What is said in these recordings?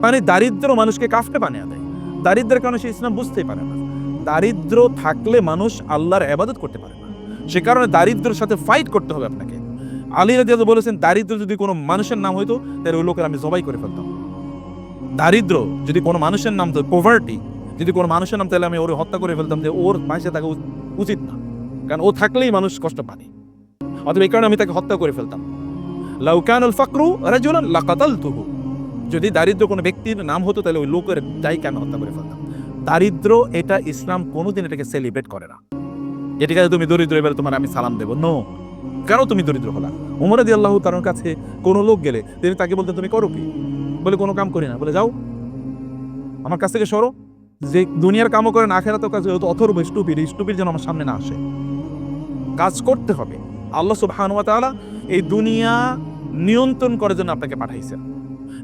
মানে দারিদ্র মানুষকে কাফকে বানিয়ে দেয়। দারিদ্রের কারণে সে ইসলাম বুঝতেই পারে না। দারিদ্র থাকলে মানুষ আল্লাহর আবাদত করতে পারে না। সে কারণে দারিদ্রের সাথে ফাইট করতে হবে আপনাকে। আলী রাজিয়াদ বলেছেন, দারিদ্র যদি কোনো মানুষের নাম হইতো, তাহলে ওই লোকের আমি জবাই করে ফেলতাম। দারিদ্র যদি কোনো মানুষের নাম তো পোভার্টি যদি কোনো মানুষের নাম, তাহলে আমি ওর হত্যা করে ফেলতাম যে ওর পাশে থাকা উচিত না। কারণ ও থাকলেই মানুষ কষ্ট পায় অথবা এই কারণে আমি তাকে হত্যা করে ফেলতাম। লাউকানুল ফাকরু রাজুলান লাকাতালতুহু। যদি দারিদ্র কোনো ব্যক্তির নাম হতো, তাহলে ওই লোকের দায়ীকে আমি হত্যা করে ফেলতাম? দারিদ্র এটা ইসলাম কোনোদিন এটাকে সেলিব্রেট করে না। এটাকে তুমি দরিদ্র, এবার তোমার আমি সালাম দেবো। নো কেন তুমি দরিদ্র হলা? উমর দি আল্লাহ তার কাছে কোনো লোক গেলে, তিনি তাকে বলতেন, তুমি করো কি? বলে, কোনো কাম করি না। বলে, যাও। আমার কাছ থেকে সরো। যে দুনিয়ার কামও করে না আখেরা তো কাছে অথর্ব স্টুপির স্টুপির যেন আমার সামনে না আসে। কাজ করতে হবে। আল্লাহ সুবহানাহু ওয়া তাআলা এই দুনিয়া নিয়ন্ত্রণ করার জন্য আপনাকে পাঠাইছেন।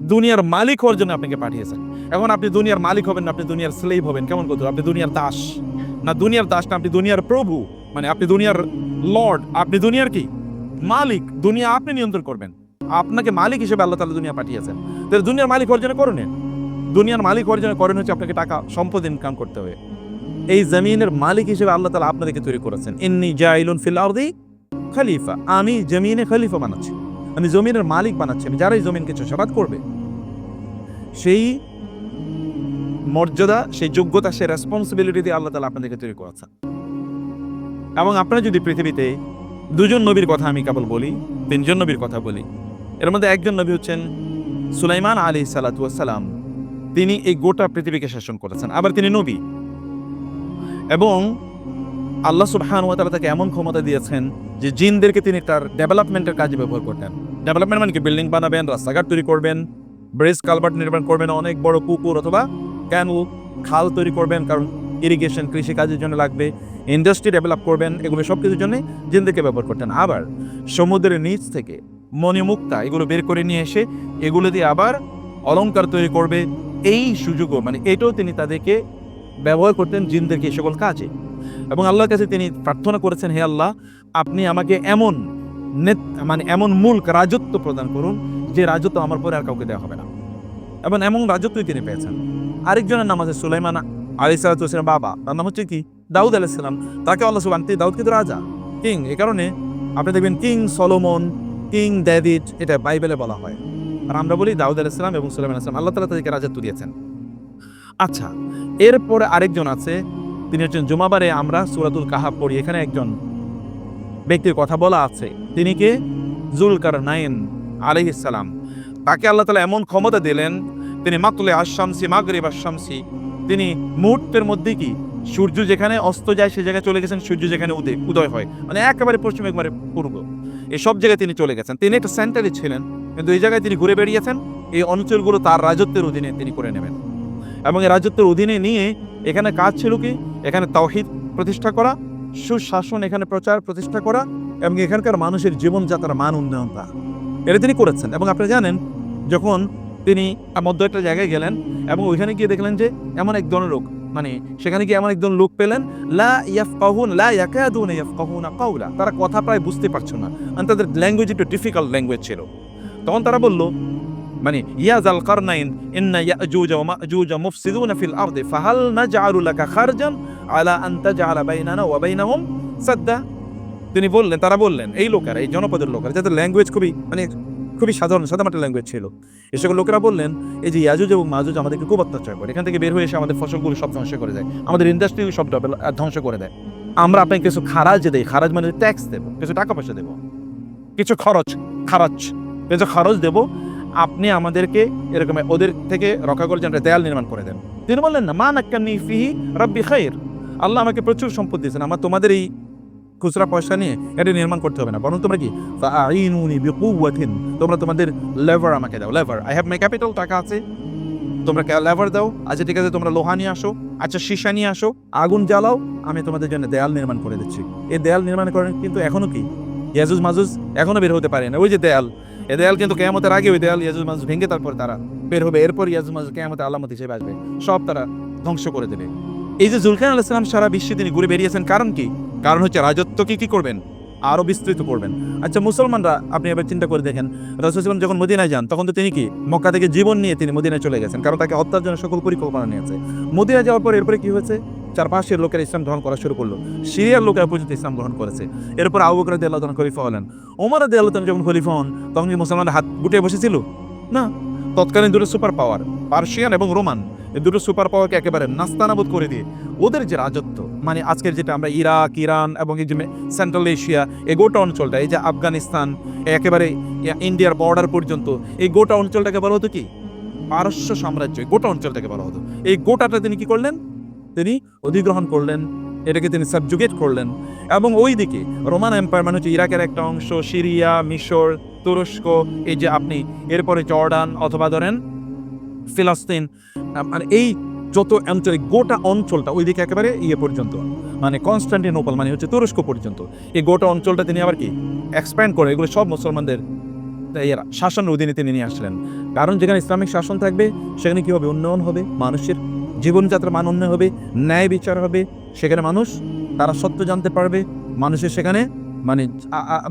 দুনিয়ার মালিক হওয়ার জন্য আপনাকে পাঠিয়েছেন। এখন আপনি দুনিয়ার মালিক হবেন না, আপনি দুনিয়ার স্লেভ হবেন। কেমন করতে আপনি দুনিয়ার দাস। না, দুনিয়ার দাস না, আপনি দুনিয়ার প্রভু। মানে আপনি দুনিয়ার লর্ড আপনি দুনিয়ার কি? মালিক। দুনিয়া আপনি নিয়ন্ত্রণ করবেন। আপনাকে মালিক হিসেবে আল্লাহ তাআলা দুনিয়া পাঠিয়েছেন। তাহলে দুনিয়ার মালিক জন্য করুন দুনিয়ার মালিক জন্য করেন হচ্ছে আপনাকে টাকা, সম্পদ ইনকাম করতে হবে। এই জমিনের মালিক হিসেবে আল্লাহ তাআলা আপনাদেরকে তৈরি করেছেন। ইন্নি জাইলুন ফিল খলিফা। আমি জমিনে খলিফা বানাচ্ছি। আমি জমিনের মালিক বানাচ্ছি। আমি যারাই জমিনকে চাষাবাদ করবে সেই মর্যাদা, সেই যোগ্যতা, সেই রেসপন্সিবিলিটি দিয়ে আল্লাহ তালা আপনাদেরকে তৈরি করেছেন। এবং আপনারা যদি পৃথিবীতে দুজন নবীর কথা আমি কেবল বলি, তিনজন নবীর কথা বলি, এর মধ্যে একজন নবী হচ্ছেন সুলাইমান আলী সালাতাম তিনি এই গোটা পৃথিবীকে শাসন করেছেন। আবার তিনি নবী। এবং আল্লাহ সুবহান ওয়া তাকে এমন ক্ষমতা দিয়েছেন যে জিনদেরকে তিনি তার ডেভেলপমেন্টের কাজে ব্যবহার করতেন। ডেভেলপমেন্ট মানে কি? বিল্ডিং বানাবেন, রাস্তাঘাট তৈরি করবেন ব্রিজ কালভার্ট নির্মাণ করবেন অনেক বড় পুকুর অথবা ক্যানল, খাল তৈরি করবেন, কারণ ইরিগেশন কৃষি কাজের জন্য লাগবে। ইন্ডাস্ট্রি ডেভেলপ করবেন, এগুলো সব কিছুর জন্য জিনদেরকে ব্যবহার করতেন আবার, সমুদ্রের নিচ থেকে মণিমুক্তা, এগুলো বের করে নিয়ে এসে এগুলো দিয়ে আবার অলংকার তৈরি করবে। এই সুযোগও মানে এটাও তিনি তাদেরকে ব্যবহার করতেন জিনদেরকে সকল কাজে। এবং আল্লাহর কাছে তিনি প্রার্থনা করেছেন, হে আল্লাহ, আপনি আমাকে এমন মানে এমন মূল রাজত্ব প্রদান করুন যে রাজত্ব আমার পরে আর কাউকে দেওয়া হবে না। এবং এমন রাজত্বই তিনি পেয়েছেন। আরেকজনের নাম আছে সুলাইমান আলী সালাতাম বাবা। তার নাম হচ্ছে কি? দাউদ আলাইসালাম তাকে আল্লাহ সুবান দাউদ কিন্তু রাজা, কিং। এ কারণে আপনি দেখবেন কিং সলোমন, কিং ডেভিড এটা বাইবেলে বলা হয়। আর আমরা বলি দাউদ আলাইসালাম এবং সুলাইমান আসলাম আল্লাহ তালা তাদেরকে রাজত্ব দিয়েছেন। আচ্ছা এরপরে আরেকজন আছে। তিনি হচ্ছেন জুমাবারে আমরা সুরাতুল কাহাব পড়ি। এখানে একজন ব্যক্তির কথা বলা আছে। তিনি কে? জুলকার নাইন আলহিসাল্লাম তাকে আল্লাহ তালা এমন ক্ষমতা দিলেন, তিনি মাকলে আশামসি মাগরিব আশামসি তিনি মুহূর্তের মধ্যে কি সূর্য যেখানে অস্ত যায় সে জায়গায় চলে গেছেন, সূর্য যেখানে উদয় উদয় হয়। মানে একেবারে পশ্চিম, একবারে পূর্ব। এই সব জায়গায় তিনি চলে গেছেন। তিনি একটা সেন্টারে ছিলেন, কিন্তু এই জায়গায় তিনি ঘুরে বেরিয়েছেন এই অঞ্চলগুলো তার রাজত্বের অধীনে তিনি করে নেবেন। এবং এই রাজত্বের অধীনে নিয়ে এখানে কাজ ছিল কি? এখানে তাওহিদ প্রতিষ্ঠা করা, সুশাসন এখানে প্রচার প্রতিষ্ঠা করা, এবং এখানকার মানুষের জীবনযাত্রার মান উন্নয়ন করা। এটা তিনি করেছেন এবং আপনি জানেন, যখন তিনি মধ্য একটা জায়গায় গেলেন এবং ওইখানে গিয়ে দেখলেন যে এমন এক ধরনের লোক মানে সেখানে গিয়ে এমন একজন লোক পেলেন, লা ইয়াফ কাহুন লা ইয়াকাদুন ইয়াফ কাহুনা কাউলা তারা কথা প্রায় বুঝতে পারছ না। মানে তাদের ল্যাঙ্গুয়েজ একটু ডিফিকাল্ট ল্যাঙ্গুয়েজ ছিল। তখন তারা বলল মানে ইয়া জাল কারনাইন, ইন্না ইয়াজুজ ওয়া মাজুজ মুফসিদুনা ফিল আরদি, ফাহাল নাজআলু লাকা খারজান আলা আন তাজআলা বাইনানা ওয়া বাইনাহুম সাদ্দা। তিনি বললেন, তারা বললেন, এই লোকেরা, এই জনপদের লোকেরা, যাদের ল্যাঙ্গুয়েজ খুবই মানে খুবই সাধারণ, সাদামাটা ল্যাঙ্গুয়েজ ছিল, এ সকল লোকেরা বললেন, এই যে ইয়াজুজ এবং মাজুজ আমাদেরকে খুব অত্যাচার করে, এখান থেকে বের হয়ে এসে আমাদের ফসলগুলো সব ধ্বংস করে দেয়, আমাদের ইন্ডাস্ট্রি সব ধ্বংস করে দেয়। আমরা আপনাকে কিছু খারাজ দেই, খারাজ মানে ট্যাক্স দেবো, কিছু টাকা পয়সা দেবো, কিছু খরচ খারাজ কিছু খরচ দেবো, আপনি আমাদেরকে এরকম ওদের থেকে রক্ষা করে একটা দেয়াল নির্মাণ করে দেন। তিনি বললেন, না, মা নাক্কান্নি ফিহি রব্বি খাইর, আল্লাহ আমাকে প্রচুর সম্পদ দিয়েছেন, আমার তোমাদের এই খুচরা পয়সা নিয়ে এটা নির্মাণ করতে হবে না। বরং তোমরা কি? তোমরা তোমাদের লেভার আমাকে দাও। লেভার আই হ্যাভ মাই ক্যাপিটাল টাকা আছে। তোমরা লেভার দাও। আচ্ছা ঠিক আছে, তোমরা লোহা নিয়ে আসো। আচ্ছা সীসা নিয়ে আসো। আগুন জ্বালাও। আমি তোমাদের জন্য দেয়াল নির্মাণ করে দিচ্ছি। এই দেয়াল নির্মাণ করেন কিন্তু এখনও কি? ইয়াজুজ মাজুজ এখনও বের হতে পারে না। ওই যে দেয়াল। এ দেয়াল কিন্তু কেয়ামতের আগে ওই দেয়াল ইয়াজুজ মাজুজ ভেঙে তারপর তারা বের হবে। এরপর ইয়াজুজ মাজুজ কেয়ামতের আলামত হিসেবে আসবে। সব তারা ধ্বংস করে দেবে। এই যে জুলকান আলাইসালাম সারা বিশ্বে তিনি ঘুরে বেরিয়েছেন, কারণ কি? কারণ হচ্ছে রাজত্বকে কি করবেন? আরও বিস্তৃত করবেন। আচ্ছা মুসলমানরা, আপনি এবার চিন্তা করে দেখেন রসুলাম যখন মদিনায় যান, তখন তো তিনি কি, মক্কা থেকে জীবন নিয়ে তিনি মদিনায় চলে গেছেন, কারণ তাকে হত্যার জন্য সকল পরিকল্পনা নিয়েছে। মদিনায় যাওয়ার পর এরপরে কি হয়েছে? চারপাশের লোকেরা ইসলাম গ্রহণ করা শুরু করল। সিরিয়ার লোকেরা পর্যন্ত ইসলাম গ্রহণ করেছে। এরপর আবু বকর তাআলা খলিফা হলেন। ওমর তাআলা যখন খলিফা হন, তখন কি মুসলমানরা হাত গুটিয়ে বসেছিল? না। তৎকালীন দুটো সুপার পাওয়ার, পার্সিয়ান এবং রোমান। এই দুটো সুপার পাওয়ারকে একেবারে নাস্তানাবুদ করে দিয়ে ওদের যে রাজত্ব মানে আজকের যেটা আমরা ইরাক, ইরান এবং এই যে সেন্ট্রাল এশিয়া এই গোটা অঞ্চলটা, এই যে আফগানিস্তান একেবারে ইন্ডিয়ার বর্ডার পর্যন্ত, এই গোটা অঞ্চলটাকে বলা হতো কি? পারস্য সাম্রাজ্য গোটা অঞ্চলটাকে বলা হতো। এই গোটাটা তিনি কি করলেন? তিনি অধিগ্রহণ করলেন, এটাকে তিনি সাবজুগেট করলেন এবং ওই দিকে রোমান এম্পায়ার মানে হচ্ছে ইরাকের একটা অংশ, সিরিয়া, মিশর, তুরস্ক, এই যে আপনি, এরপরে জর্ডান অথবা ধরেন ফিলিস্তিন মানে এই যত অঞ্চল গোটা অঞ্চলটা ওইদিকে একেবারে ইয়ে পর্যন্ত মানে কনস্টান্টিনোপল মানে হচ্ছে তুরস্ক পর্যন্ত। এই গোটা অঞ্চলটা তিনি আবার কি? এক্সপ্যান্ড করে, এগুলো সব মুসলমানদের শাসনের অধীনে তিনি নিয়ে আসলেন। কারণ যেখানে ইসলামিক শাসন থাকবে, সেখানে কি হবে? উন্নয়ন হবে, মানুষের জীবনযাত্রার মান উন্নয়ন হবে, ন্যায় বিচার হবে, সেখানে মানুষ, তারা সত্য জানতে পারবে, মানুষের সেখানে মানে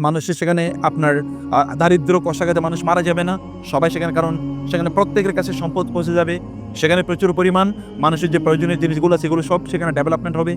মানুষের সেখানে আপনার দারিদ্র কষাঘাতে মানুষ মারা যাবে না। সবাই সেখানে, কারণ সেখানে প্রত্যেকের কাছে সম্পদ পৌঁছে যাবে। সেখানে প্রচুর পরিমাণ মানুষের যে প্রয়োজনীয় জিনিসগুলো সেগুলো সব সেখানে ডেভেলপমেন্ট হবে।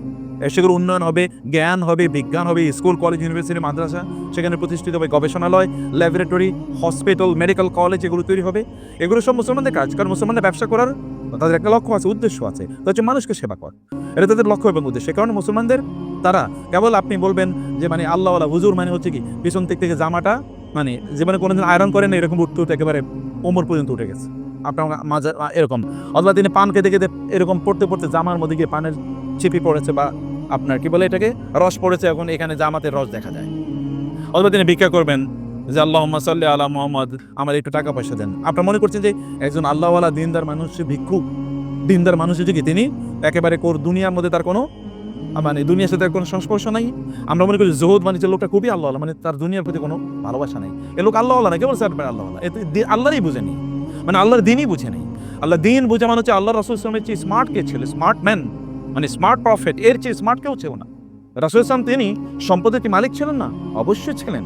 সেগুলো উন্নয়ন হবে, জ্ঞান হবে, বিজ্ঞান হবে, স্কুল কলেজ ইউনিভার্সিটি মাদ্রাসা, সেখানে প্রতিষ্ঠিত হবে গবেষণালয় ল্যাবরেটরি হসপিটাল মেডিকেল কলেজ এগুলো তৈরি হবে। এগুলো সব মুসলমানদের কাজ, কারণ মুসলমানদের ব্যবসা করার তাদের একটা লক্ষ্য আছে, উদ্দেশ্য আছে। তো হচ্ছে মানুষকে সেবা কর। এটা তাদের লক্ষ্য এবং উদ্দেশ্য। কারণে মুসলমানদের, তারা কেবল আপনি বলবেন যে মানে আল্লাহওয়ালা হুজুর মানে হচ্ছে কি, পিছন দিক থেকে জামাটা মানে জীবনে কোনোদিন আয়রন করেন এরকম উঠতে উঠতে একেবারে ওমর পর্যন্ত উঠে গেছে। আপনার মাঝে এরকম। অথবা তিনি পান খেতে খেতে এরকম পড়তে পড়তে জামার মধ্যে গিয়ে পানের চিপি পড়েছে বা আপনার কি বলে এটাকে, রস পড়েছে, এখন এখানে জামাতে রস দেখা যায়। অথবা তিনি ভিক্ষা করবেন যে আল্লাহ সাল্লি আলা মোহাম্মদ, আমার একটু টাকা পয়সা দেন। আপনার মনে করছেন যে একজন আল্লাহওয়ালা দিনদার মানুষ ভিক্ষুক দিনদার মানুষ কি তিনি একেবারে কোর দুনিয়ার মধ্যে তার কোনো মানে দুনিয়ার সাথে কোনো সংস্পর্শ নাই। আমরা মনে করি জোহদ মানে যে লোকটা খুবই আল্লাহ মানে তার দুনিয়ার প্রতি কোনো ভালোবাসা নাই। এ লোক আল্লাহ আল্লাহ না, কেবল স্যার আল্লাহ দি- আল্লাহরই বুঝেনি মানে আল্লাহর দিনই বুঝে নেই। আল্লাহ দিন বুঝে মানে হচ্ছে আল্লাহ রাসুল ইসলামের চেয়ে স্মার্ট কে ছিল স্মার্ট ম্যান মানে স্মার্ট প্রফেট এর চেয়ে স্মার্ট কেউ ছিল না। রাসুল ইসলাম তিনি সম্পদের মালিক ছিলেন না? অবশ্যই ছিলেন।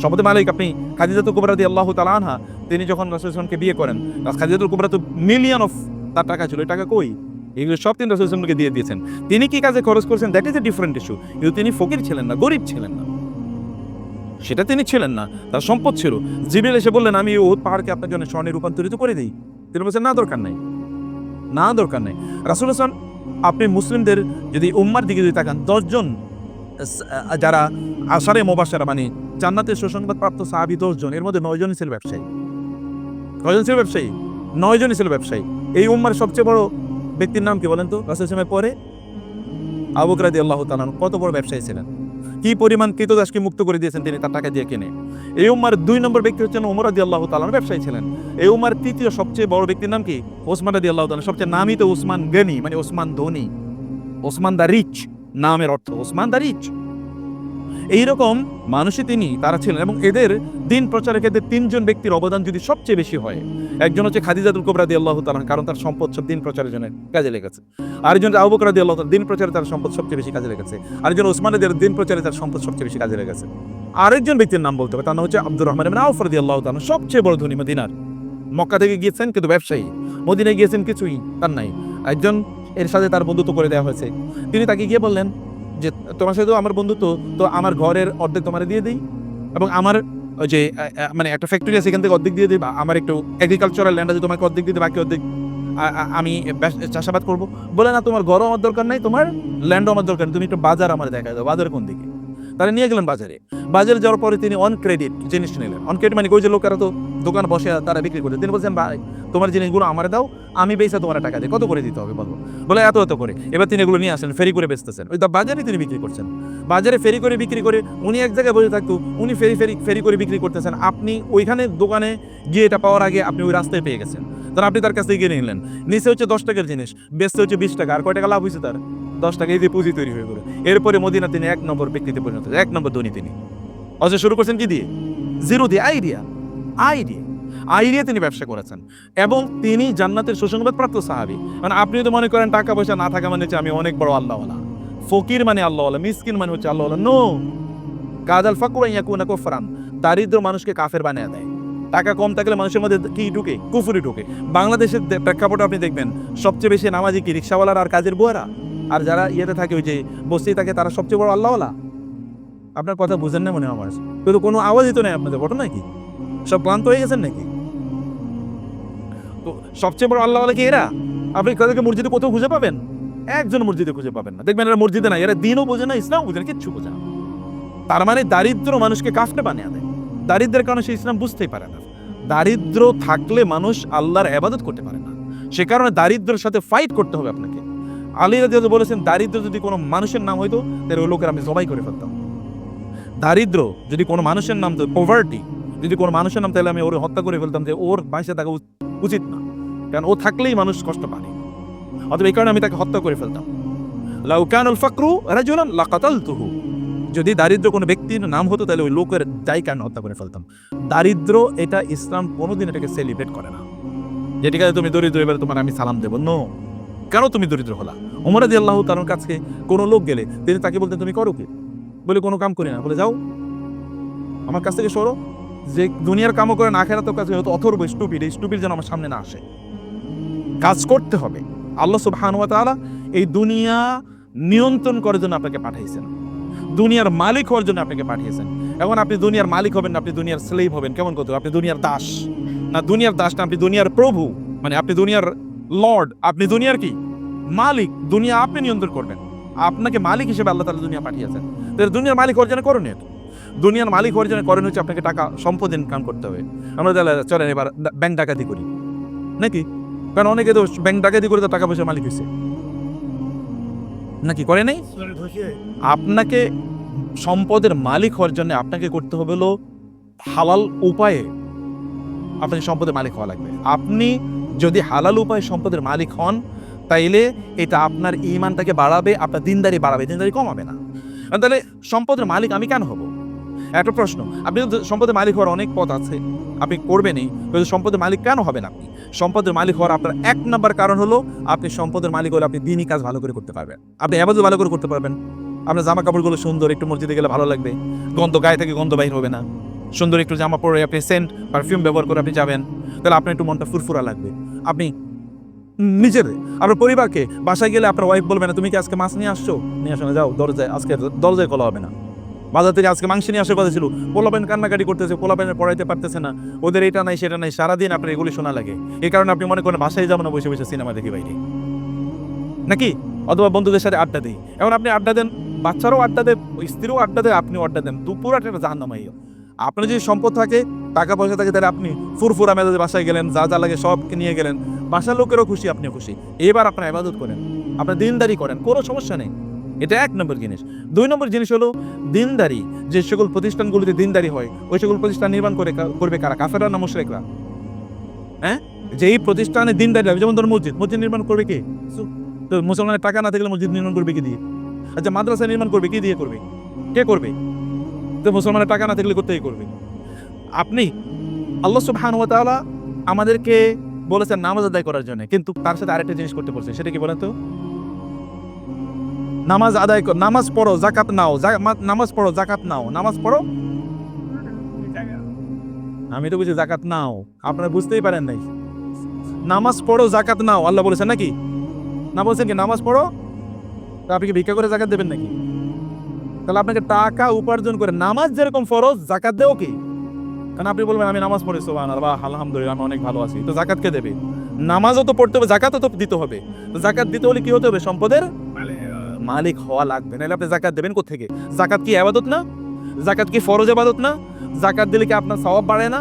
সম্পদের মালিক আপনি খাদিজাতুল কুবরা দিয়ে আল্লাহ তালা আনহা, তিনি যখন রাসুল ইসলামকে বিয়ে করেন খাদিজাতুল কুবরা তো মিলিয়ন অফ তার টাকা ছিল। টাকা কই? এগুলো সব তিনি রাসুল ইসলামকে দিয়ে দিয়েছেন। তিনি কি কাজে খরচ করেছেন? That is a different issue কিন্তু তিনি ফকির ছিলেন না, গরিব ছিলেন না। সেটা তিনি ছিলেন না, তার সম্পদ ছিল। জিবিল এসে বললেন, আমি ওহুদ পাহাড়কে আপনার জন্য স্বর্ণে রূপান্তরিত করে দিই। তিনি বলছেন, না, দরকার নাই। না, দরকার নেই। রাসুল হাসান আপনি মুসলিমদের যদি উম্মার দিকে যদি তাকান দশজন যারা আসারে মোবাসারা মানে জান্নাতের সুসংবাদ প্রাপ্ত সাহাবি দশজন, এর মধ্যে নয়জনই ছিল ব্যবসায়ী। কয়জন ছিল ব্যবসায়ী? নয়জনই ছিল ব্যবসায়ী। এই উম্মার সবচেয়ে বড় ব্যক্তির নাম কি বলেন তো? রাসুল সময় পরে? আবুকরাদি আল্লাহ তালান কত বড় ব্যবসায়ী ছিলেন? কি পরিমাণ কৃতদাসকে মুক্ত করে দিয়েছেন তিনি তার টাকা দিয়ে কিনে? এই উম্মার দুই নম্বর ব্যক্তি হচ্ছেন ওমর আদি আল্লাহ তালান ব্যবসায়ী ছিলেন। এই উম্মার তৃতীয় সবচেয়ে বড় ব্যক্তির নাম কি? ওসমান আদি আল্লাহ তালান সবচেয়ে নামই তো ওসমান গনি মানে ওসমান ধনী, ওসমান দা রিচ। নামের অর্থ ওসমান দা রিচ এইরকম মানুষই তিনি, তারা ছিলেন এবং এদের দিন প্রচারের ক্ষেত্রে তিনজন ব্যক্তির অবদান যদি সবচেয়ে বেশি হয়, একজন হচ্ছে খাদিজাতুল কোবরা দিয়ে আল্লাহ তালান কারণ তার সম্পদ সব দিন প্রচারের জন্য কাজে লেগেছে। আরেকজন আবু বকর দিয়ে আল্লাহ দিন প্রচারে তার সম্পদ সবচেয়ে বেশি কাজে লেগেছে। আরেকজন ওসমানের দিন প্রচারে তার সম্পদ সবচেয়ে বেশি কাজে লেগেছে। আরেকজন ব্যক্তির নাম বলতে হবে, তার নাম হচ্ছে আব্দুর রহমান ইবনে আউফ আল্লাহ তাআলা সবচেয়ে বড় ধনী মদিনার। মক্কা থেকে গিয়েছেন কিন্তু ব্যবসায়ী, মদিনায় গিয়েছেন কিছুই তার নাই। একজন এর সাথে তার বন্ধুত্ব করে দেওয়া হয়েছে। তিনি তাকে গিয়ে বললেন যে, তোমার সাথে আমার বন্ধুত্ব, তো আমার ঘরের অর্ধেক তোমার দিয়ে দিই এবং আমার যে মানে একটা ফ্যাক্টরি আছে সেখান থেকে অর্ধেক দিয়ে দিই বা আমার একটু এগ্রিকালচারাল ল্যান্ড আছে, তোমাকে অর্ধেক দিয়ে বাকি অর্ধেক আমি চাষাবাদ করব। বলে, না, তোমার ঘরও আমার দরকার নাই, তোমার ল্যান্ডও আমার দরকার নেই, তুমি একটু বাজার আমার দেখা দাও, বাজার কোন দিকে? তারা নিয়ে গেলেন বাজারে। বাজারে যাওয়ার পরে তিনি অন ক্রেডিট জিনিস নিলেন। অন ক্রেডিট মানে ওই যে লোকেরা তো দোকান বসে তারা বিক্রি করছে। তিনি বলছেন, ভাই, তোমার জিনিসগুলো আমার দাও, আমি বেচা তোমার টাকা দিই। কত করে দিতে হবে বলো? বলে, এত এত করে। এবার তিনি এগুলো নিয়ে আসেন, ফেরি করে বেচতেছেন। ওই বাজারে তিনি বিক্রি করছেন। বাজারে ফেরি করে বিক্রি করে উনি এক জায়গায় বসে থাকতো, উনি ফেরি ফেরি ফেরি করে বিক্রি করতেছেন। আপনি ওইখানে দোকানে গিয়ে এটা পাওয়ার আগে আপনি ওই রাস্তায় পেয়ে গেছেন। তখন আপনি তার কাছ থেকে কিনে নিলেন। নিচে হচ্ছে দশ টাকার জিনিস, বেচতে হচ্ছে বিশ টাকা। আর কয় টাকা লাভ হয়েছে তার? দশ টাকা এই যে পুঁজি তৈরি হয়ে গেল। এরপরে মদিনা তিনি এক নম্বর ব্যক্তিতে পরিণত এক নম্বর ধনী তিনি। অথচ শুরু করছেন কি দিয়ে? জিরো দিয়ে, আইডিয়া। আইডিয়া। আইডিয়া তিনি ব্যবসা করেছেন। এবং তিনি জান্নাতের সুসংবাদ প্রাপ্ত সাহাবি। মানে আপনি তো মনে করেন টাকা পয়সা না থাকা মানে হচ্ছে আমি অনেক বড় আল্লাহওয়ালা। ফকির মানে আল্লাহওয়ালা, মিসকিন মানে হচ্ছে আল্লাহওয়ালা। নো! কাদাল ফাকুরা ইয়াকুনা কুফরান। দারিদ্র মানুষকে কাফের বানিয়ে দেয়। টাকা কম থাকলে মানুষের মধ্যে কি ঢুকে? কুফুরি ঢুকে। বাংলাদেশের প্রেক্ষাপটে আপনি দেখবেন, সবচেয়ে বেশি নামাজি কি? রিক্সাওয়ালার আর কাজের বুয়ারা। আর যারা ইয়েতে থাকে, ওই যে বস্তি থাকে, তারা সবচেয়ে বড় আল্লাহওয়ালা। আপনার কথা বুঝেন না মনে আমার। কিন্তু কোনো আওয়াজই তো নেই আপনাদের, ঘটনা কি? সব ক্লান্ত হয়ে গেছেন নাকি? তো সবচেয়ে বড় আল্লাহওয়ালা কি এরা? আপনি তাদেরকে মসজিদে কোথাও খুঁজে পাবেন? একজন মসজিদে খুঁজে পাবেন না। দেখবেন এরা মসজিদে না এরা দিনও বোঝে না ইসলাম বোঝে না, কিচ্ছু বোঝে না। তার মানে দারিদ্র মানুষকে কাফনে বানিয়ে দেয়। দারিদ্রের কারণে সে ইসলাম বুঝতেই পারে না। দারিদ্র থাকলে মানুষ আল্লাহর আবাদত করতে পারে না। সে কারণে দারিদ্রের সাথে ফাইট করতে হবে আপনাকে। আলী রাজিয়াল বলেছেন, দারিদ্র যদি কোনো মানুষের নাম হইতো, তাহলে ওই লোকের আমি জবাই করে ফেলতাম। দারিদ্র যদি কোনো মানুষের নাম, তো পভার্টি যদি কোনো মানুষের নাম, তাহলে আমি ওর হত্যা করে ফেলতাম যে ওর বাঁচে থাকা উচিত না। কারণ ও থাকলেই মানুষ কষ্ট পায় অতএব এই কারণে আমি তাকে হত্যা করে ফেলতাম। লাউকানুল ফাকরু রাজুলান লাকাতালতুহু। যদি দারিদ্র কোনো ব্যক্তির নাম হতো, তাহলে ওই লোকের দায় কারণে হত্যা করে ফেলতাম। দারিদ্র এটা ইসলাম কোনোদিন এটাকে সেলিব্রেট করে না। যে ঠিক আছে, তুমি দরিদ্র, এবার তোমার আমি সালাম দেবো। নো কেন তুমি দরিদ্র হলা? ওমরাদ আল্লাহ তার কাছে কোনো লোক গেলে, তিনি তাকে বলতেন, তুমি করো কি? বলে, কোনো কাম করি না। বলে, যাও। আমার কাছ থেকে সরো। যে দুনিয়ার কামও করে না খেরা তো কাছে হয়তো অথর্ব স্টুপিড, এই স্টুপিড যেন আমার সামনে না আসে। কাজ করতে হবে। আল্লাহ সুবহানাহু ওয়া এই দুনিয়া নিয়ন্ত্রণ করার জন্য আপনাকে পাঠাইছেন। দুনিয়ার মালিক হওয়ার জন্য আপনাকে পাঠিয়েছেন। এখন আপনি দুনিয়ার মালিক হবেন না, আপনি দুনিয়ার স্লেভ হবেন। কেমন কত? আপনি দুনিয়ার দাস। না, দুনিয়ার দাস না আপনি দুনিয়ার প্রভু। মানে আপনি দুনিয়ার লর্ড আপনি দুনিয়ার কি? মালিক। দুনিয়া আপনি নিয়ন্ত্রণ করবেন। আপনাকে মালিক হিসেবে আল্লাহ তাআলা দুনিয়া পাঠিয়েছেন। তাহলে দুনিয়ার মালিক জন্য করণীয় দুনিয়ার মালিক জন্য করণীয় হচ্ছে আপনাকে টাকা, সম্পদ ইনকাম করতে হবে। আমরা তাহলে চলেন এবার ব্যাংক ডাকাতি করি। নাকি? কারণ অনেকে তো ব্যাংক ডাকাতি করে তো টাকা পয়সার মালিক হয়েছে নাকি করে নেই? আপনাকে সম্পদের মালিক হওয়ার জন্য আপনাকে করতে হবে হলো হালাল উপায়ে আপনি সম্পদের মালিক হওয়া লাগবে। আপনি যদি হালাল উপায়ে সম্পদের মালিক হন, তাইলে এটা আপনার ইমানটাকে বাড়াবে, আপনার দিনদারি বাড়াবে, দিনদারি কমাবে না। তাহলে সম্পদের মালিক আমি কেন হব? একটা প্রশ্ন। আপনি তো সম্পদের মালিক হওয়ার অনেক পথ আছে। আপনি করবেনই, কিন্তু সম্পদের মালিক কেন হবেন আপনি? সম্পদের মালিক হওয়ার আপনার এক নম্বর কারণ হলো, আপনি সম্পদের মালিক হলে আপনি দিনই কাজ ভালো করে করতে পারবেন। আপনি এবাদত ভালো করে করতে পারবেন। আপনার জামা কাপড়গুলো সুন্দর, একটু মসজিদে গেলে ভালো লাগবে। গন্ধ গায়ে থেকে গন্ধ বাইর হবে না। সুন্দর একটু জামা পরে আপনি সেন্ট পারফিউম ব্যবহার করে আপনি যাবেন। তাহলে আপনার একটু মনটা ফুরফুরা লাগবে। আপনি নিজের, আপনার পরিবারকে, বাসায় গেলে আপনার ওয়াইফ বলবে না, তুমি কি আজকে মাছ নিয়ে আসছো? নিয়ে আসো না, যাও, দরজায়, আজকে দরজায় কলা হবে না। বাজার থেকে আজকে মাংস নিয়ে আসার কথা ছিল। পোলাপেন কান্নাকাটি করতেছে পোলাপেনের পড়াইতে পারতেছে না। ওদের এটা নাই, সেটা নাই, সারাদিন আপনার এগুলি শোনা লাগে। এই কারণে আপনি মনে করেন বাসায় যাবেন না, বসে বসে সিনেমা দেখি বাইরে। নাকি? অথবা বন্ধুদের সাথে আড্ডা দিই। এখন আপনি আড্ডা দেন, বাচ্চারাও আড্ডা দেন স্ত্রীও আড্ডা দেয়, আপনিও আড্ডা দেন। দুপুর একটা জাহান নামাই আপনার যদি সম্পদ থাকে, টাকা পয়সা থাকে, তাহলে আপনি ফুরফুরা মেজাজে বাসায় গেলেন, যা যা লাগে সব নিয়ে গেলেন। বাসার লোকেরও খুশি, আপনিও খুশি। এবার আপনার ইবাদত করেন। আপনার দিনদারি করেন, কোনো সমস্যা নেই। এটা এক নম্বর জিনিস। দুই নম্বর জিনিস হলো, দিনদারি, যে সকল প্রতিষ্ঠানগুলিতে দিনদারি হয়, ওই সকল প্রতিষ্ঠান নির্মাণ করে করবে কারা? কাফেরা না মুশরিকরা? হ্যাঁ? যে এই প্রতিষ্ঠানে দিনদারি হবে, যেমন ধরুন মসজিদ। মসজিদ নির্মাণ করবে কে? তো মুসলমানের টাকা না থাকলে মসজিদ নির্মাণ করবে কি দিয়ে? আচ্ছা মাদ্রাসা নির্মাণ করবে কি দিয়ে করবে? কে করবে? তো মুসলমানের টাকা না থাকলে করতেই করবে। আপনি, আল্লাহ সুবহানাহু ওয়া তাআলা আমাদেরকে বলেছেন নামাজ আদায় করার জন্য, কিন্তু তার সাথে আরেকটা জিনিস করতে বলছে সেটা কি বলেন তো? নামাজ আদায় কর, নামাজ পড়ো জাকাত নাও নামাজ পড়ো জাকাত নাও। নামাজ পড়ো? আমি তো বুঝি জাকাত নাও। আপনারা বুঝতেই পারেন নাই। নামাজ পড়ো জাকাত নাও, আল্লাহ বলেছেন নাকি? না বলছেন কি, নামাজ পড়ো? তা আপনি কি ভিক্ষা করে জাকাত দেবেন নাকি? তাহলে আপনাকে টাকা উপার্জন করে নামাজ যেরকম ফরজ জাকাত দেও কি? কারণ আপনি বলবেন, আমি নামাজ পড়ি সোহান আল্লাহ আলহামদুলিল্লাহ, আমি অনেক ভালো আছি। তো জাকাত কে দেবে। নামাজও তো পড়তে হবে জাকাতও তো দিতে হবে। তো জাকাত দিতে হলে কি হতে হবে? সম্পদের মালিক হওয়া লাগবে। নাহলে আপনি জাকাত দেবেন কোথেকে জাকাত কি আবাদত না? জাকাত কি ফরজ আবাদত না? জাকাত দিলে কি আপনার স্বভাব বাড়ে না?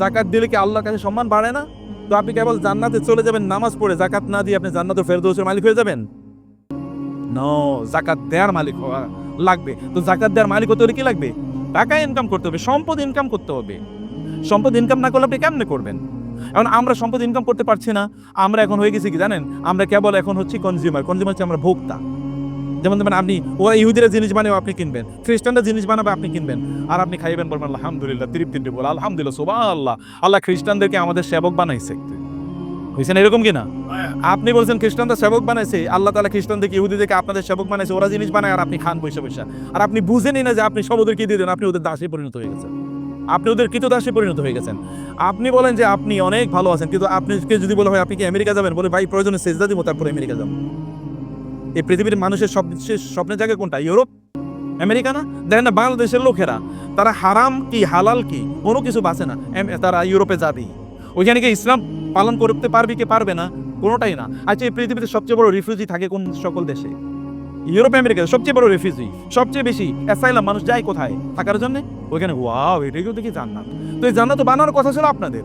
জাকাত দিলে কি আল্লাহর কাছে সম্মান বাড়ে না? তো আপনি কেবল জান্নাতে চলে যাবেন, নামাজ পড়ে জাকাত না দিয়ে আপনি জান্নাতে ফেরদৌসের মালিক হয়ে যাবেন? ন জাকাত দেওয়ার মালিক হওয়া লাগবে। তো জাকাত দেওয়ার মালিক হতে হলে কি লাগবে? টাকা ইনকাম করতে হবে, সম্পদ ইনকাম করতে হবে। সম্পদ ইনকাম না করলে আপনি কেমনে করবেন? এখন আমরা সম্পদ ইনকাম করতে পারছি না। আমরা এখন হয়ে গেছি কি জানেন? আমরা কেবল এখন হচ্ছি কনজিউমার কনজিউমার হচ্ছে আমরা ভোক্তা। যেমন দেখবেন আপনি, ওরা ইহুদিরা জিনিস বানাবে আপনি কিনবেন, খ্রিস্টানরা জিনিস বানাবে, আপনি কিনবেন। আর আপনি খাইবেন, বলবেন, আলহামদুলিল্লাহ তৃপ্তিতে বল আলহামদুলিল্লাহ সোবা আল্লাহ আল্লাহ খ্রিস্টানদেরকে আমাদের সেবক বানাইছে। হয়েছেন এরকম কি না? আপনি বলছেন খ্রিস্টানদের সেবক বানাইছে, আল্লাহ তালা খ্রিস্টানদেরকে ইহুদি থেকে আপনাদের সেবক বানাইছে, ওরা জিনিস বানায় আর আপনি খান পয়সা পয়সা আর আপনি বুঝেনই না যে আপনি সব ওদেরকে দিয়ে দেন, আপনি ওদের দাসে পরিণত হয়ে গেছেন। আপনি ওদের কৃত দাসে পরিণত হয়ে গেছেন। আপনি বলেন যে আপনি অনেক ভালো আছেন, কিন্তু আপনাকে যদি বলা হয় আপনি কি আমেরিকা যাবেন? বলে, ভাই, প্রয়োজনে সেজদা দিব, তারপরে আমেরিকা যাব। এই পৃথিবীর মানুষের সব স্বপ্নের জায়গা কোনটা? ইউরোপ? আমেরিকা না? দেখেন না, বাংলাদেশের লোকেরা, তারা হারাম কি, হালাল কি, কোনো কিছু বাঁচে না। তারা ইউরোপে যাবেই ওইখানে কি ইসলাম পালন করতে পারবে কি পারবে না, কোনোটাই না। আচ্ছা এই পৃথিবীতে সবচেয়ে বড় রিফিউজি থাকে কোন সকল দেশে? ইউরোপ, আমেরিকা, সবচেয়ে বড় রিফিউজি, সবচেয়ে বেশি অ্যাসাইলাম মানুষ যায় কোথায়? থাকার জন্য? ওইখানে, ওয়াও, এটাকেও দেখি জান্নাত। তো এই জান্নাত বানানোর কথা ছিল আপনাদের।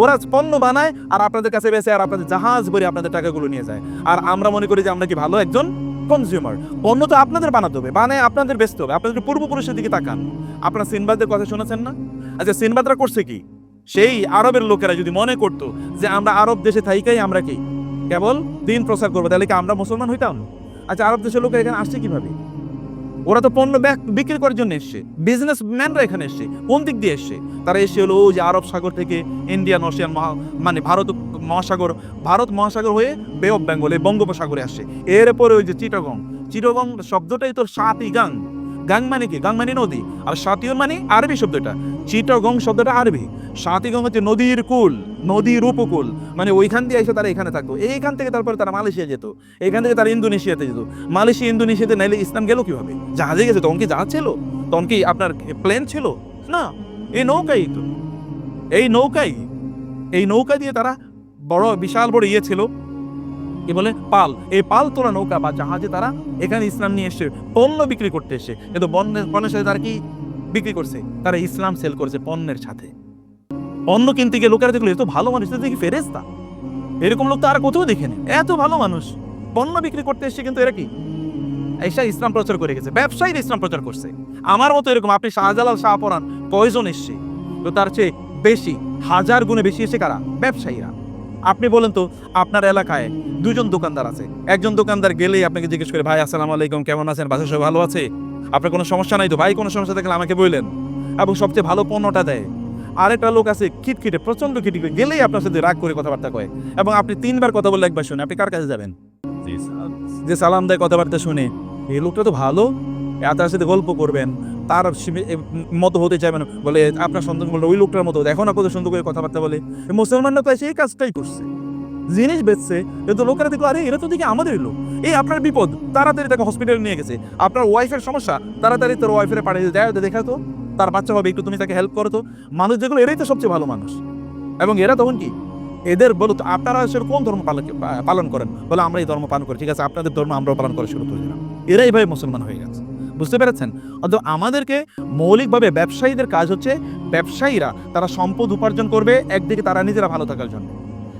ওরা পণ্য বানায় আর আপনাদের কাছে বেসে আর আপনাদের জাহাজ ভরে আপনাদের টাকাগুলো নিয়ে যায়। আর আমরা মনে করি যে আমরা কি ভালো একজন কনজিউমার পণ্য তো আপনাদের বানাতে হবে, বানায় আপনাদের ব্যস্ত হবে। আপনাদের পূর্বপুরুষের দিকে তাকান, আপনারা সিনবাদদের কথা শুনেছেন না? আচ্ছা সিনবাদরা করছে কি? সেই আরবের লোকেরা যদি মনে করতো যে আমরা আরব দেশে থাইকাই আমরা কি? কেবল দিন প্রচার করব, তাহলে কি আমরা মুসলমান হইতাম? আচ্ছা আরব দেশের লোকেরা এখানে আসছে কীভাবে? ওরা তো পণ্য বিক্রি করার জন্য এসছে। বিজনেস ম্যানরা এখানে এসছে, কোন দিক দিয়ে এসছে? তারা এসে হলো ওই যে আরব সাগর থেকে ইন্ডিয়ান ওশিয়ান মহা মানে ভারত মহাসাগর ভারত মহাসাগর হয়ে বে অফ বেঙ্গল এই বঙ্গোপসাগরে আসে। এরপরে ওই যে চিটাগং চিটাগং শব্দটাই তোর সাত গাং। গাং মানে কি? গাং মানে নদী। আর সাতিয়ন মানে আরবি শব্দটা। চিটাগং শব্দটা আরবি। সাতিগং হচ্ছে নদীর কুল, নদীর উপকূল। মানে ওইখান দিয়ে এসে তারা এখানে থাকতো। এইখান থেকে তারপরে তারা মালয়েশিয়া যেত। এখান থেকে তারা ইন্দোনেশিয়াতে যেত। মালয়েশিয়া, ইন্দোনেশিয়াতে নাইলে ইসলাম গেল কীভাবে? জাহাজে গেছে। তখন কি জাহাজ ছিল? তখন কি আপনার প্লেন ছিল? না। এই নৌকাই তো। এই নৌকাই। এই নৌকা দিয়ে তারা বড়, বিশাল বড় ইয়ে ছিল। কি বলে, পাল। এই পাল তোলা নৌকা বা জাহাজে তারা এখানে ইসলাম নিয়ে এসে পণ্য বিক্রি করতে এসছে কিন্তু পণ্যের পণ্যের সাথে তারা কি বিক্রি করছে? তারা ইসলাম সেল করছে পণ্যের সাথে। পণ্য কিনতে গিয়ে লোকেরা দেখল এত ভালো মানুষ দেখি ফেরেস্তা এরকম লোক তো আর কোথাও দেখেনি এত ভালো মানুষ। পণ্য বিক্রি করতে এসছে কিন্তু এরা কি? এসা ইসলাম প্রচার করে গেছে। ব্যবসায়ীরা ইসলাম প্রচার করছে। আমার মতো এরকম, আপনি শাহজালাল শাহ পরান কয়জন এসছে? তো তার চেয়ে বেশি, হাজার গুণে বেশি এসে কারা? ব্যবসায়ীরা। আপনি বলেন তো আপনার এলাকায় দুজন দোকানদার আছে। একজন দোকানদার গেলেই আপনাকে জিজ্ঞেস করে ভাই আসসালামু আলাইকুম কেমন আছেন? বাসা সবাই ভালো আছে? আপনার কোনো সমস্যা নাই তো? ভাই কোনো সমস্যা থাকলে আমাকে বললেন। এবং সবচেয়ে ভালো পণ্যটা দেয়। আরেকটা লোক আছে খিটখিটে প্রচণ্ড খিটখিটে গেলেই আপনার সাথে রাগ করে কথাবার্তা কয়। এবং আপনি তিনবার কথা বললে একবার শুনে আপনি কার কাছে যাবেন? যে সালাম দেয় কথাবার্তা শুনে এই লোকটা তো ভালো এত তার সাথে গল্প করবেন। তার মতো হতে চাইবেন বলে, আপনার সন্তান বলল ওই লোকটার মতো এখন কত সুন্দর করে কথাবার্তা বলে। মুসলমানরা তো সেই কাজটাই করছে। জিনিস বেচছে কিন্তু লোকেরা দেখল, আরে, এরা তো দেখি আমাদের লোক। এই আপনার বিপদ, তাড়াতাড়ি তাকে হসপিটালে নিয়ে গেছে। আপনার ওয়াইফের সমস্যা, তাড়াতাড়ি তোর ওয়াইফের পাঠিয়ে দেয় দেখা তো, তার বাচ্চা হবে, একটু তুমি তাকে হেল্প করো তো। মানুষ যেগুলো, এরাই তো সবচেয়ে ভালো মানুষ। এবং এরা তখন কি? এদের বলো আপনারা আসলে কোন ধর্ম পালন পালন করেন? বলে, আমরা এই ধর্ম পালন করি। ঠিক আছে, আপনাদের ধর্ম আমরাও পালন করা শুরু করে দিলাম। এরা এইভাবে মুসলমান হয়ে গেছে। বুঝতে পেরেছেন? অত আমাদেরকে মৌলিকভাবে ব্যবসায়ীদের কাজ হচ্ছে ব্যবসায়ীরা তারা সম্পদ উপার্জন করবে, একদিকে তারা নিজেরা ভালো থাকার জন্য।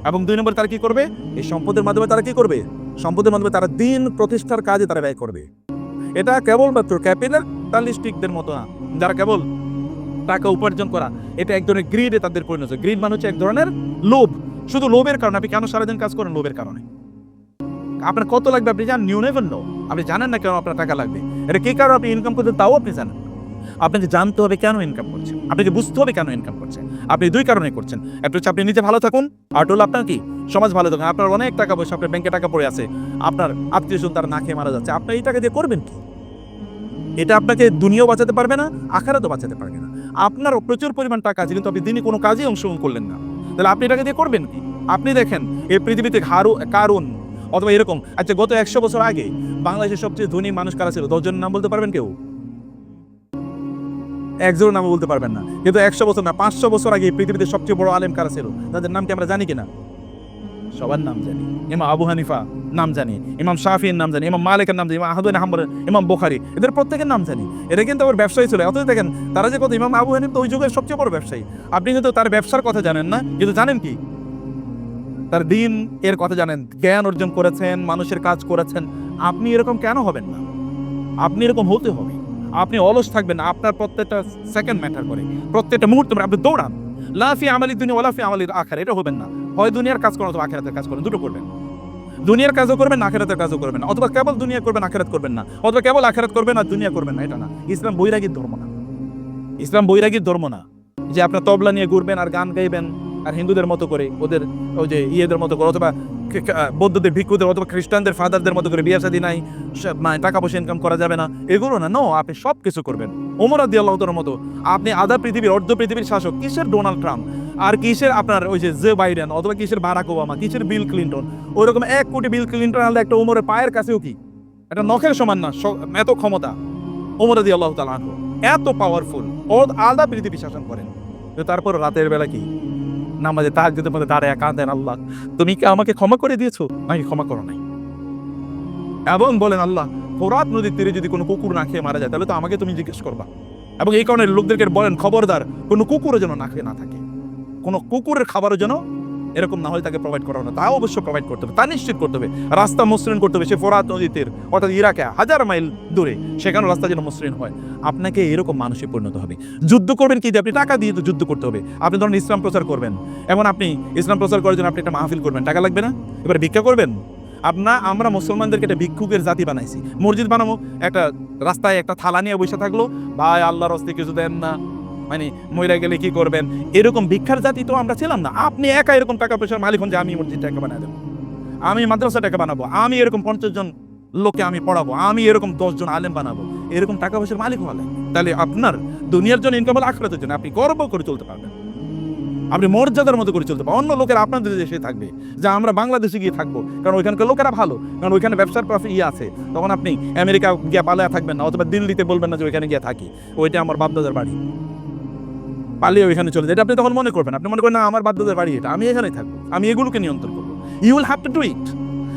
এবং দুই নম্বরে তারা কি করবে? এই সম্পদের মাধ্যমে তারা কি করবে? সম্পদের মাধ্যমে তারা দিন প্রতিষ্ঠার কাজে তারা ব্যয় করবে। এটা কেবলমাত্র ক্যাপিটালিস্টিকদের মতো না। যারা কেবল টাকা উপার্জন করা, এটা এক ধরনের গ্রিডে তাদের পরিণত গ্রিড মানে হচ্ছে এক ধরনের লোভ। শুধু লোভের কারণে, আপনি কেন সারাদিন কাজ করেন? লোভের কারণে। আপনার কত লাগবে আপনি জানেন? নিউ নেভেন নো আপনি জানেন না কেন আপনার টাকা লাগবে? এটা কি কারণে আপনি ইনকাম করছেন তাও আপনি জানেন। আপনাকে জানতে হবে কেন ইনকাম করছেন? আপনাকে বুঝতে হবে কেন ইনকাম করছেন? আপনি দুই কারণে করছেন। একটা হচ্ছে আপনি নিজে ভালো থাকুন, আর হলো আপনার কি? সমাজ ভালো থাকুন। আপনার অনেক টাকা পয়সা, আপনার ব্যাংকে টাকা পড়ে আছে। আপনার আত্মীয় স্বজন তারা না খেয়ে মারা যাচ্ছে। আপনি এই টাকা দিয়ে করবেন কি? এটা আপনাকে দুনিয়াও বাঁচাতে পারবে না, আখারাতও বাঁচাতে পারবে না। আপনার প্রচুর পরিমাণ টাকা আছে, কিন্তু আপনি দিনই কোনো কাজে অংশগ্রহণ করলেন না। তাহলে আপনি এটাকে দিয়ে করবেন কি? আপনি দেখেন, এই পৃথিবীতে হারু কারুন অথবা এরকম। আচ্ছা গত একশো বছর আগে বাংলাদেশের সবচেয়ে ধনী মানুষ কারা ছিল? দশজনের নাম বলতে পারবেন কেউ? একজনের নাম বলতে পারবেন না। কিন্তু একশো বছর না, পাঁচশো বছর আগে পৃথিবীতে সবচেয়ে বড় আলেম কারা ছিল? তাদের নাম কি আমরা জানি কিনা? সবার নাম জানি। ইমাম আবু হানিফা নাম জানি, ইমাম শাফির নাম জানি, ইমাম মালিকের নাম জানি, ইমাম আহমদ হাম্বর ইমাম বোখারি, এদের প্রত্যেকের নাম জানি। এটা কিন্তু আবার ব্যবসায়ী ছিল। অথচ দেখেন, তারা যে কত, ইমাম আবু হানিফ তো ওই যুগের সবচেয়ে বড় ব্যবসায়ী। আপনি কিন্তু তার ব্যবসার কথা জানেন না, কিন্তু জানেন কি? তার দিন এর কথা জানেন, জ্ঞান অর্জন করেছেন, মানুষের কাজ করেছেন। আপনি এরকম কেন হবেন না? আপনি এরকম হতে হবে। আপনি অলস থাকবেন না, আপনার প্রত্যেকটা সেকেন্ড ম্যাটার করে। প্রত্যেকটা মুহূর্ত আপনি দৌড়ান। লাফি আমালি দুনিয়া ওলাফি আমালির আখার এটা হবেন না। হয় দুনিয়ার কাজ করেন অথবা আখেরাতের কাজ করেন দুটো করবেন। দুনিয়ার কাজও করবেন না, আখেরাতের কাজও করবেন না। অথবা কেবল দুনিয়া করবেন, আখেরাত করবেন না। অথবা কেবল আখেরাত করবেন আর দুনিয়া করবেন না, এটা না। ইসলাম বৈরাগীর ধর্ম না। ইসলাম বৈরাগীর ধর্ম না। যে আপনার তবলা নিয়ে ঘুরবেন আর গান গাইবেন আর হিন্দুদের মতো করে ওদের ওই যে ইয়েদের মতো করে, অথবা বৌদ্ধদের ভিক্ষুদের, অথবা খ্রিস্টানদের ফাদারদের মতো করে বিয়ে শাদী নাই টাকা পয়সা ইনকাম করা যাবে না, এগুলো না নো আপনি সব কিছু করবেন। ওমর আদি আল্লাহ মতো, আপনি আধা পৃথিবীর, অর্ধ পৃথিবীর শাসক, কিসের ডোনাল্ড ট্রাম্প? আর কিসের আপনার ওই যে জে বাইডেন, অথবা কিসের বারাক ওবামা, কিসের বিল ক্লিন্টন? ওইরকম এক কোটি বিল ক্লিন্টন আলাদা একটা ওমরের পায়ের কাছেও কি? এটা নখের সমান না এত ক্ষমতা। ওমর আদি আল্লাহ তালা এত পাওয়ারফুল ও আলাদা পৃথিবী শাসন করেন। তারপর রাতের বেলা কি? নামাজে তার যদি মধ্যে দাঁড়ায় কাঁদেন আল্লাহ। তুমি কি আমাকে ক্ষমা করে দিয়েছ? আমি ক্ষমা করো নাই? এবং বলেন, আল্লাহ, ফোরাত নদীর তীরে যদি কোনো কুকুর না খেয়ে মারা যায়, তাহলে তো আমাকে তুমি জিজ্ঞেস করবা। এবং এই কারণে লোকদেরকে বলেন, খবরদার, কোনো কুকুরও যেন না খেয়ে না থাকে। কোনো কুকুরের খাবারও যেন এরকম না হলে তাকে প্রোভাইড করা না। তা অবশ্য প্রোভাইড করতে হবে। তা নিশ্চিত করতে হবে। রাস্তা মসৃণ করতে হবে। সে ফোরাত নদীর তীর অর্থাৎ ইরাকে, হাজার মাইল দূরে সেখানে রাস্তা যেন মসৃণ হয়। আপনাকে এরকম মানুষে পরিণত হবে। যুদ্ধ করবেন কি? আপনি টাকা দিয়ে তো যুদ্ধ করতে হবে। আপনি ধরুন ইসলাম প্রচার করবেন। এমন আপনি ইসলাম প্রচার করার জন্য আপনি একটা মাহফিল করবেন। টাকা লাগবে না? এবার ভিক্ষা করবেন? আপনা, আমরা মুসলমানদেরকে একটা ভিক্ষুকের জাতি বানাইছি। মসজিদ বানাবো। একটা রাস্তায় একটা থালা নিয়ে বসে থাকল। ভাই, আল্লাহর হস্তে কিছু দেন না। মানে মহিলা গেলে কি করবেন? এরকম ভিক্ষার জাতি তো আমরা ছিলাম না। আপনি একা এরকম টাকা পয়সার মালিক হন যে আমি মসজিদ টাকা বানাই দেবো। আমি মাদ্রাসা টাকা বানাবো। আমি এরকম পঞ্চাশ জন লোককে আমি পড়াবো। আমি এরকম দশ জন আলেম বানাবো। এরকম টাকা পয়সার মালিক হলে তাহলে আপনার দুনিয়ার জন্য ইনকাম হলে আখড়াতের জন্য। আপনি গর্ব করে চলতে পারবেন। আপনি মর্যাদার মতো করে চলতে পারবেন। অন্য লোকের আপনাদের দেশে থাকবে। যে আমরা বাংলাদেশে গিয়ে থাকব। কারণ ওইখানকার লোকেরা ভালো। কারণ ওইখানে ব্যবসার প্রফিট ইয়ে আছে। তখন আপনি আমেরিকা গিয়ে পালায়া থাকবেন না। অথবা দিল্লিতে বলবেন না যে ওইখানে গিয়ে থাকি। ওইটা আমার বাপদাদার বাড়ি। পালিয়ে ওইখানে চলে যায়। এটা আপনি তখন মনে করবেন। আপনি মনে করেন, না, আমার বাধ্যতার বাড়ি এটা। আমি এখানেই থাকব। আমি এগুলোকে নিয়ন্ত্রণ করব। You will have to do it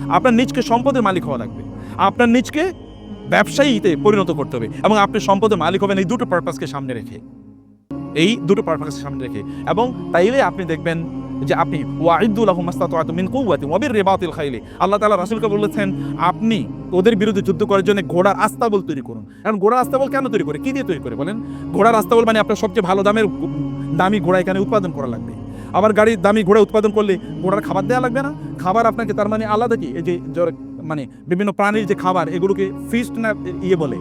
আপনার নিজকে সম্পদের মালিক হওয়া লাগবে। আপনার নিজকে ব্যবসায়ীতে পরিণত করতে হবে এবং আপনি সম্পদের মালিক হবেন এই দুটো পারপাসকে সামনে রেখে। এই দুটো পারপাসকে সামনে রেখে। এবং তাইলে আপনি দেখবেন যে আপনি আল্লাহ তালা রাসূলকে বলেছেন, আপনি ওদের বিরুদ্ধে যুদ্ধ করার জন্য ঘোড়ার আস্তাবল তৈরি করুন। এখন ঘোড়ার আস্তাবল কেন তৈরি করে? কি দিয়ে তৈরি করে বলেন? ঘোড়ার আস্তাবল মানে আপনার সবচেয়ে ভালো দামের দামি ঘোড়া এখানে উৎপাদন করা লাগবে। আবার গাড়ির দামি ঘোড়া উৎপাদন করলে ঘোড়ার খাবার দেওয়া লাগবে না? খাবার আপনাকে তার মানে আলাদা কি? এই যে মানে বিভিন্ন প্রাণীর যে খাবার, এগুলোকে ফিস্ট না ইয়ে বলে।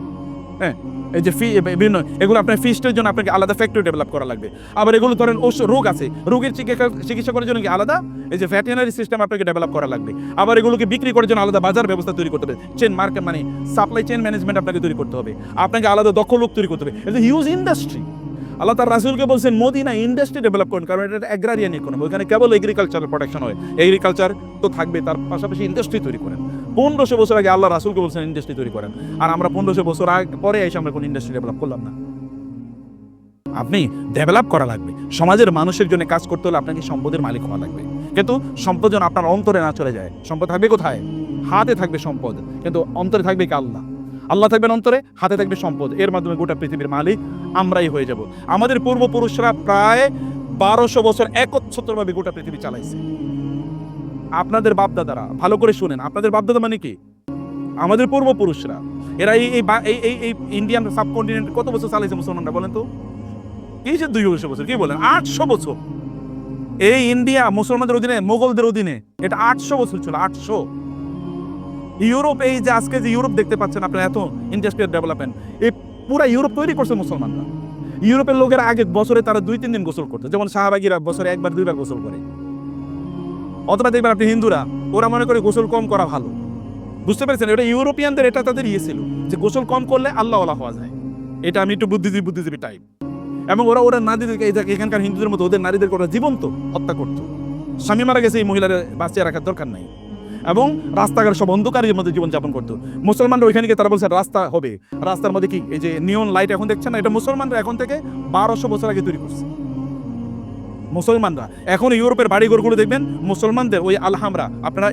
হ্যাঁ? এই যে ফি বিভিন্ন, এগুলো আপনার ফিস্টের জন্য আপনাকে আলাদা ফ্যাক্টরি ডেভেলপ করা লাগবে। আবার এগুলো ধরেন রোগ আছে, রোগের চিকিৎসা চিকিৎসা করার জন্য কি আলাদা? এই যে ভ্যাটেনারি সিস্টেম আপনাকে ডেভেলপ করা লাগবে। আবার এগুলোকে বিক্রি করার জন্য আলাদা বাজার ব্যবস্থা তৈরি করতে হবে। চেন মার্কেট মানে সাপ্লাই চেন ম্যানেজমেন্ট আপনাকে তৈরি করতে হবে। আপনাকে আলাদা দক্ষ লোক তৈরি করতে হবে। এটা হিউজ ইন্ডাস্ট্রি আল্লাহ তার রাসুলকে বলছেন, মদিনা ইন্ডাস্ট্রি ডেভেলপ করুন, কারণ এটা অ্যাগ্রারিয়ান ইকোনমি ওখানে কেবল এগ্রিকালচারাল প্রোডাকশন হয়। এগ্রিকালচার তো থাকবে, তার পাশাপাশি ইন্ডাস্ট্রি তৈরি করেন। পনেরোশো বছর আগে আল্লাহ রাসুলকে বলছেন ইন্ডাস্ট্রি তৈরি করেন। আর আমরা পনেরোশো বছর আগে, পরে এসে আমরা কোনো ইন্ডাস্ট্রি ডেভেলপ করলাম না। আপনি ডেভেলপ করা লাগবে। সমাজের মানুষের জন্য কাজ করতে হলে আপনাকে সম্পদের মালিক হওয়া লাগবে। কিন্তু সম্পদ যেন আপনার অন্তরে না চলে যায়, সম্পদ থাকবে কোথায়? হাতে থাকবে সম্পদ, কিন্তু অন্তরে থাকবে কি আল্লাহ? আল্লাহ থাকবেন অন্তরে, হাতে থাকবে সম্পদ। এর মাধ্যমে গোটা পৃথিবীর মালিক আমরাই হয়ে যাব। আমাদের পূর্বপুরুষরা প্রায় বারোশো বছর একচ্ছত্রভাবে গোটা পৃথিবী চালাইছে। আপনাদের বাপদাদারা, ভালো করে শুনেন, আপনাদের বাপদাদা মানে কি? আমাদের পূর্বপুরুষরা। এরা এই এই এই ইন্ডিয়ান সাবকন্টিনেন্ট কত বছর চালাইছে মুসলমানরা বলেন তো? এই যে দুইশো বছর কি বলেন? আটশো বছর। এই ইন্ডিয়া মুসলমানদের অধীনে, মোগলদের অধীনে, এটা আটশো বছর ছিল, আটশো। ইউরোপ, এই যে আজকে যে ইউরোপ দেখতে পাচ্ছেন আপনারা, এত ইন্ডাস্ট্রিয়াল ডেভেলপমেন্ট এই পুরা ইউরোপ তৈরি করছে মুসলমানরা। ইউরোপের লোকের আগে বছরে তারা দুই, তিন দিন গোসল করতো। যেমন শাহবাগিরা বছরে একবার, দুইবার গোসল করে। অথবা দেখবেন আপনি হিন্দুরা, ওরা মনে করে গোসল কম করা ভালো। বুঝতে পেরেছেন? এটা ইউরোপিয়ানদের, এটা তাদের ইয়ে ছিল যে গোসল কম করলে আল্লাহ ওলা হওয়া যায়। এটা আমি একটু বুদ্ধিজীবী বুদ্ধিজীবী টাইপ এবং ওরা ওরা নারীদেরকে এখানকার হিন্দুদের মতো, ওদের নারীদেরকে ওরা জীবন্ত হত্যা করতো। স্বামী মারা গেছে, এই মহিলার বাঁচিয়ে রাখার দরকার নাই। এবং রাস্তাঘাট সব অন্ধকারের মধ্যে জীবনযাপন করতো। মুসলমানরা ওইখানে গিয়ে তারা বলছে, রাস্তা হবে। রাস্তার মধ্যে কি, এই যে নিয়ন লাইট এখন দেখছেন না? এটা মুসলমানরা এখন থেকে বারোশো বছর আগে তৈরি করছে। মুসলমানরা, এখন ইউরোপের বাড়িঘরগুলো দেখবেন, মুসলমানদের ওই আলহামরা, আপনারা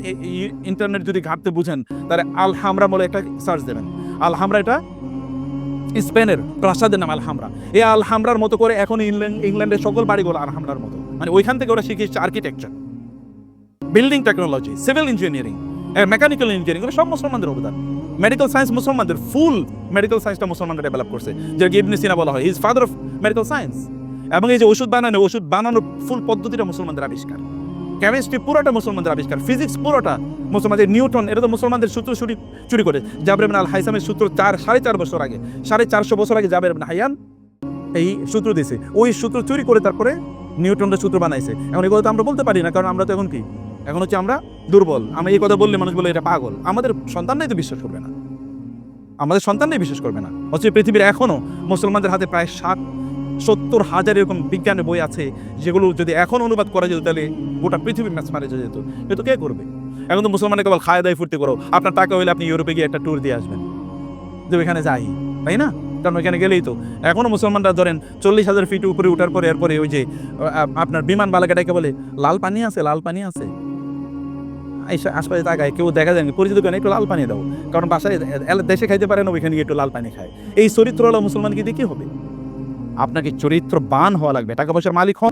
ইন্টারনেট যদি ঘাটতে বুঝেন, তাহলে আলহামরা বলে একটা সার্চ দেবেন। আলহামরা এটা স্পেনের প্রাসাদের নাম আলহামরা। এই আলহামরার মতো করে এখন ইংল্যান্ড, ইংল্যান্ডের সকল বাড়িগুলো আলহামরার মতো। মানে ওইখান থেকে ওরা শিখেছে architecture building technology civil engineering mechanical engineering সব মুসলমানদের অবদান। মেডিকেল সায়েন্স মুসলমানদের ফুল মেডিকেল সায়েন্সটা মুসলমানরা ডেভেলপ করছে। যে ইবনে সিনা বলা হয় is father of medical science এবং এই যে ওষুধ বানানো, ওষুধ বানানোর ফুল পদ্ধতিটা মুসলমানদের আবিষ্কার। কেমিস্ট্রি পুরোটা মুসলমানদের আবিষ্কার। ফিজিক্স পুরোটা মুসলমানদের নিউটন এটা তো মুসলমানদের সূত্র চুরি চুরি করে জাবের আল হাইসামের সূত্র চার, সাড়ে চার বছর আগে, সাড়ে চারশো বছর আগে জাবের হাইয়ান এই সূত্র দিয়েছে। ওই সূত্র চুরি করে তারপরে নিউটনটা সূত্র বানাইছে। এখন এগুলো তো আমরা বলতে পারি না, কারণ আমরা তো এখন কি? এখন হচ্ছে আমরা দুর্বল। আমরা এই কথা বললে মানুষ বলে এটা পাগল। আমাদের সন্তানরাই তো বিশ্বাস করবে না। আমাদের সন্তানরাই বিশ্বাস করবে না। অথচ পৃথিবীর এখনও মুসলমানদের হাতে প্রায় ষাট সত্তর হাজার এরকম বিজ্ঞানের বই আছে, যেগুলো যদি এখন অনুবাদ করা যেত তাহলে গোটা পৃথিবী ম্যাচ মারে যেত। এ তো কে করবে? এখন তো মুসলমানের কেবল খায় দায়, ফুর্তি করো। আপনার টাকা হইলে আপনি ইউরোপে গিয়ে একটা ট্যুর দিয়ে আসবেন। যে ওইখানে যাই, তাই না? কারণ ওইখানে গেলেই তো। এখনও মুসলমানরা ধরেন চল্লিশ হাজার ফিট উপরে উঠার পরে, এরপরে ওই যে আপনার বিমান বালাকাটাকে বলে, লাল পানি আছে, লাল পানি আছে। আশপাশে তাকায়, কেউ দেখা যায় পরিচিত কেন একটু লাল পানি দাও। কারণ বাসায় দেশে খাইতে পারে না, ওইখানে গিয়ে একটু লাল পানি খায়। এই চরিত্র হলো মুসলমানকে দিয়ে কি হবে? আপনাকে চরিত্রবান হওয়া লাগবে? টাকা পয়সার মালিক হন